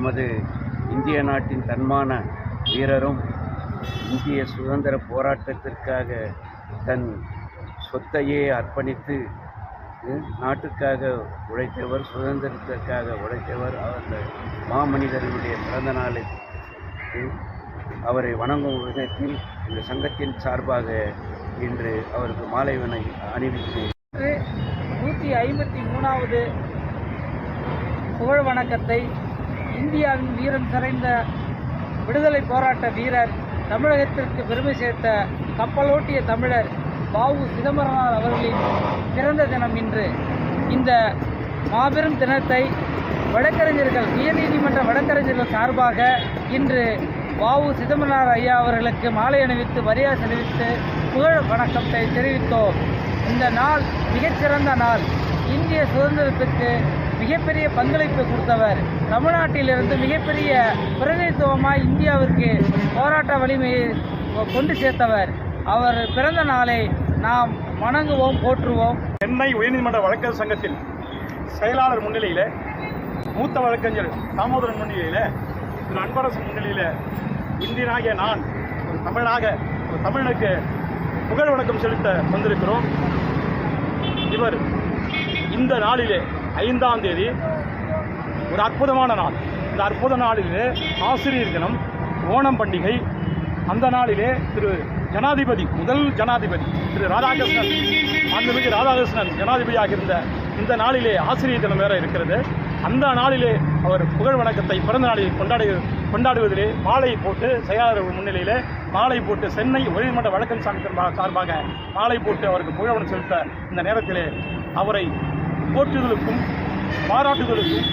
நமது இந்திய நாட்டின் தன்மான வீரரும் இந்திய சுதந்திர போராட்டத்திற்காக தன் சொத்தையே அர்ப்பணித்து நாட்டுக்காக உழைத்தவர் சுதந்திரத்திற்காக உழைத்தவர் அந்த மாமனிதர்களுடைய பிறந்த நாளை அவரை வணங்கும் விதத்தில் இந்த சங்கத்தின் சார்பாக இன்று அவருக்கு மாலை வினை அணிவித்து நூற்றி ஐம்பத்தி மூணாவது புகழ் வணக்கத்தை இந்தியாவின் வீரம் நிறைந்த விடுதலை போராட்ட வீரர் தமிழகத்திற்கு பெருமை சேர்த்த கப்பலோட்டிய தமிழர் பாவு சிதம்பரனார் அவர்களின் பிறந்த தினம் இன்று. இந்த மாபெரும் தினத்தை வழக்கறிஞர்கள் உயர்நீதிமன்ற வழக்கறிஞர்கள் சார்பாக இன்று பாவு சிதம்பரனார் ஐயா அவர்களுக்கு மாலை அணிவித்து மரியாதை தெரிவித்து புகழ் வணக்கத்தை தெரிவித்தோம். இந்த நாள் மிகச்சிறந்த நாள். இந்திய சுதந்திரத்துக்கு மிகப்பெரிய பங்களிப்பு கொடுத்தவர் தமிழ்நாட்டிலிருந்து மிகப்பெரிய பிரதிநிதித்துவமாக இந்தியாவிற்கு போராட்ட வலிமையை கொண்டு சேர்த்தவர். அவர் பிறந்த நாளை நாம் வணங்குவோம் போற்றுவோம். சென்னை உயர்நீதிமன்ற வழக்கறிஞர் சங்கத்தின் செயலாளர் முன்னிலையில் மூத்த வழக்கறிஞர் தாமோதரன் முன்னிலையில் திரு அன்பரசன் முன்னிலையில் இந்தியனாகிய நான் ஒரு தமிழாக ஒரு தமிழனுக்கு புகழ் வணக்கம் செலுத்த வந்திருக்கிறோம். இவர் இந்த நாளிலே ஐந்தாம் தேதி ஒரு அற்புதமான நாள். இந்த அற்புத நாளிலே ஆசிரியர் தினம் ஓணம் பண்டிகை அந்த நாளிலே திரு ஜனாதிபதி முதல் ஜனாதிபதி திரு ராதாகிருஷ்ணன் மாண்புமிகு ராதாகிருஷ்ணன் ஜனாதிபதியாக இருந்த இந்த நாளிலே ஆசிரியர் தினம் வேற இருக்கிறது. அந்த நாளிலே அவர் புகழ் வணக்கத்தை பிறந்த நாளில் கொண்டாடு கொண்டாடுவதிலே மாலை போட்டு செயலாளர் முன்னிலையிலே மாலை போட்டு சென்னை உயர்மன்ற வழக்கன் சங்கத்தின் சார்பாக மாலை போட்டு அவருக்கு புகழ் செலுத்த இந்த நேரத்திலே அவரை போற்றுதலுக்கும் பாராட்டுதலுக்கும்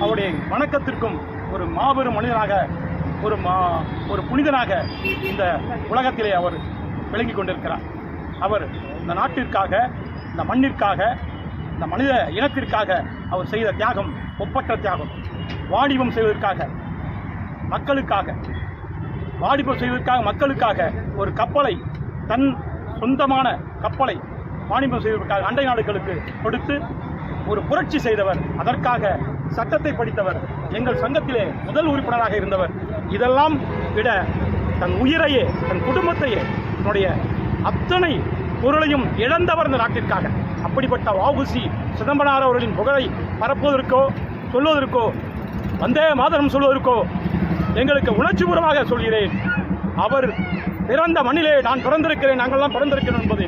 அவருடைய வணக்கத்திற்கும் ஒரு மாபெரும் மனிதனாக ஒரு மா ஒரு புனிதனாக இந்த உலகத்திலே அவர் விளங்கி கொண்டிருக்கிறார். அவர் இந்த நாட்டிற்காக இந்த மண்ணிற்காக இந்த மனித இனத்திற்காக அவர் செய்த தியாகம் ஒப்பற்ற தியாகம். வாணிபம் செய்வதற்காக மக்களுக்காக வாணிபம் செய்வதற்காக மக்களுக்காக ஒரு கப்பலை தன் சொந்தமான கப்பலை வாணிபம் செய்வதற்காக அண்டை நாடுகளுக்கு கொடுத்து ஒரு புரட்சி செய்தவர் அதற்காக சட்டத்தை படித்தவர் எங்கள் சங்கத்திலே முதல் உறுப்பினராக இருந்தவர். இதெல்லாம் விட தன் உயிரையே தன் குடும்பத்தையே தன்னுடைய அத்தனை பொருளையும் இழந்தவர் இந்த நாட்டிற்காக. அப்படிப்பட்ட வஉசி சிதம்பரனார் அவர்களின் புகழை பரப்புவதற்கோ சொல்வதற்கோ வந்தே மாதரம் சொல்வதற்கோ எங்களுக்கு உணர்ச்சிபூர்வமாக சொல்கிறேன். அவர் பிறந்த மண்ணிலே நான் பிறந்திருக்கிறேன் நாங்கள்லாம் பிறந்திருக்கிறோம் என்பதை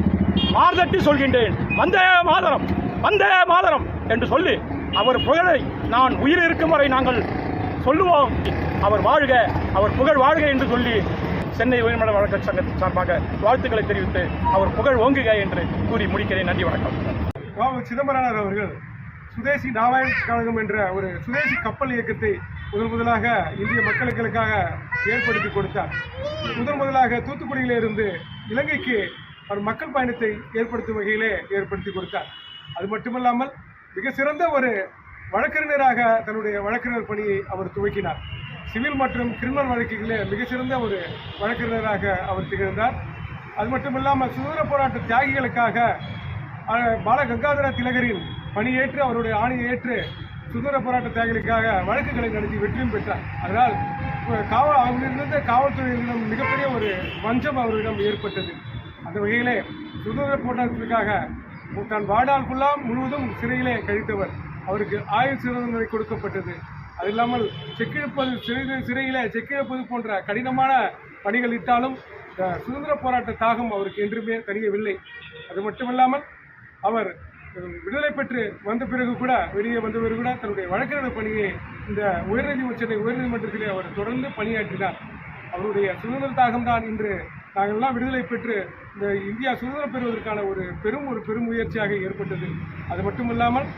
மார்தட்டி சொல்கின்றேன். வந்தே மாதரம் வந்தே மாதரம். என்று சொல்லி அவர் புகழை நான் உயிர் இருக்கும் வரை நாங்கள் சொல்லுவோம். அவர் வாழ்க அவர் புகழ் வாழ்க என்று சொல்லி சென்னை உயர்மன்ற வழக்கு சங்கத்தின் சார்பாக வாழ்த்துக்களை தெரிவித்து அவர் புகழ் ஓங்குக என்று கூறி முடிக்கிறேன். நன்றி வணக்கம். சிதம்பரனார் அவர்கள் சுதேசி நாராயண கழகம் என்ற ஒரு சுதேசி கப்பல் இயக்கத்தை முதன் முதலாக இந்திய மக்களுக்களுக்காக ஏற்படுத்தி கொடுத்தார். முதன் முதலாக தூத்துக்குடியிலிருந்து இலங்கைக்கு அவர் மக்கள் பயணத்தை ஏற்படுத்தும் வகையிலே ஏற்படுத்தி கொடுத்தார். அது மட்டுமல்லாமல் மிக சிறந்த ஒரு வழக்கறிஞராக தன்னுடைய வழக்கறிஞர் பணியை அவர் துவக்கினார். சிவில் மற்றும் கிரிமினல் வழக்குகளிலே மிக சிறந்த ஒரு வழக்கறிஞராக அவர் திகழ்ந்தார். அது மட்டுமில்லாமல் சுதந்திர போராட்ட தியாகிகளுக்காக அஹ், பால கங்காதர திலகரின் பணியேற்று அவருடைய ஆணையை ஏற்று சுதந்திர போராட்ட தியாகிகளுக்காக வழக்குகளை நடத்தி வெற்றியும் பெற்றார். அதனால் காவல் அவரிலிருந்த காவல்துறையினரிடம் மிகப்பெரிய ஒரு வஞ்சம் அவரிடம் ஏற்பட்டது. அந்த வகையிலே சுதந்திர போராட்டத்திற்காக தன் வாழ்நாள் முழுவதும் சிறையிலே கழித்தவர். அவருக்கு ஆயுள் சிறை கொடுக்கப்பட்டது. அது இல்லாமல் செக்கிழப்பது சிறை சிறையிலே செக்கிழப்பது போன்ற கடினமான பணிகள் இட்டாலும் இந்த சுதந்திர போராட்ட தாகம் அவருக்கு என்றுமே தெரியவில்லை. அது மட்டுமில்லாமல் அவர் விடுதலை பெற்று வந்த பிறகு கூட வெளியே வந்த பிறகு கூட தன்னுடைய வழக்கறிஞர் பணியை இந்த உயர்நீதி சென்னை உயர்நீதிமன்றத்திலே அவர் தொடர்ந்து பணியாற்றினார். அவருடைய சுதந்திர தாகம்தான் இன்று நாங்கள்லாம் விடுதலை பெற்று இந்த இந்தியா சுதந்திரம் பெறுவதற்கான ஒரு பெரும் ஒரு பெரும் முயற்சியாக ஏற்பட்டது. அது மட்டுமில்லாமல்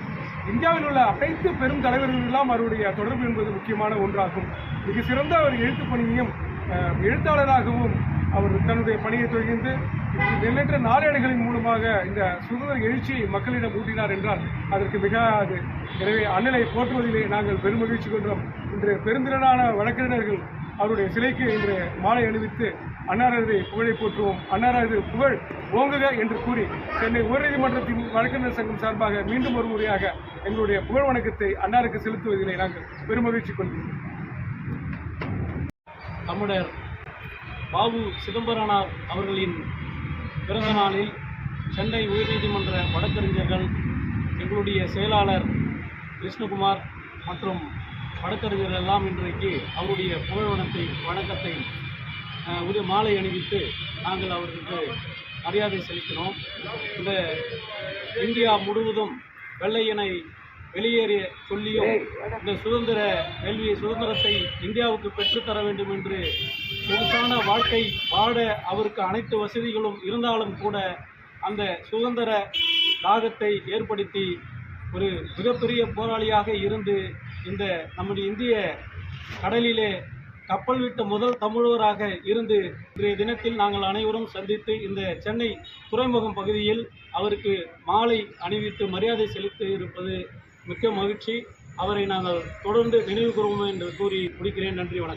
இந்தியாவில் உள்ள அனைத்து பெரும் தலைவர்களெல்லாம் அவருடைய தொடர்பு என்பது முக்கியமான ஒன்றாகும். மிக சிறந்த ஒரு எழுத்துப் பணியையும் எழுத்தாளராகவும் அவர் தன்னுடைய பணியை தொடர்ந்து எண்ணற்ற நாளேடுகளின் மூலமாக இந்த சுதந்திர எழுச்சியை மக்களிடம் ஊட்டினார் என்றால் அதற்கு மிகாது எனவே அண்ணலை போற்றுவதிலே நாங்கள் பெருமகிழ்ச்சி கொண்டோம் இன்று பெருந்திரளான வழக்கறிஞர்கள் அவருடைய சிலைக்கு இன்று மாலை அணிவித்து அன்னாரது புகழை போற்றுவோம். அன்னாரது புகழ் ஓங்குக என்று கூறி சென்னை உயர்நீதிமன்றத்தின் வழக்கறிஞர் சங்கம் சார்பாக மீண்டும் ஒரு முறையாக எங்களுடைய புகழ் வணக்கத்தை அன்னாருக்கு செலுத்துவதிலே நாங்கள் பெருமகிழ்ச்சி கொள்கிறோம். தமிழர் பாபு சிதம்பரனார் அவர்களின் பிறந்த நாளில் சென்னை உயர்நீதிமன்ற வழக்கறிஞர்கள் எங்களுடைய செயலாளர் விஷ்ணுகுமார் மற்றும் வழக்கறிஞர்கள் எல்லாம் இன்றைக்கு அவருடைய புகழ்வனத்தை வணக்கத்தை உரிய மாலை அணிவித்து நாங்கள் அவர்களுக்கு மரியாதை செலுத்தினோம். இந்த இந்தியா முழுவதும் வெள்ளையனை வெளியேறிய சொல்லியும் இந்த சுதந்திர கல்வி சுதந்திரத்தை இந்தியாவுக்கு பெற்றுத்தர வேண்டும் என்று சொகுசான வாழ்க்கை வாழ அவருக்கு அனைத்து வசதிகளும் இருந்தாலும் கூட அந்த சுதந்திர தாகத்தை ஏற்படுத்தி ஒரு மிகப்பெரிய போராளியாக இருந்து இந்த நம்முடைய இந்திய கடலிலே கப்பல் விட்ட முதல் தமிழராக இருந்து இன்றைய தினத்தில் நாங்கள் அனைவரும் சந்தித்து இந்த சென்னை துறைமுகம் பகுதியில் அவருக்கு மாலை அணிவித்து மரியாதை செலுத்தி இருப்பது மிக்க மகிழ்ச்சி. அவரை நாங்கள் தொடர்ந்து நினைவு கூறுவோம் என்று கூறி முடிக்கிறேன். நன்றி வணக்கம்.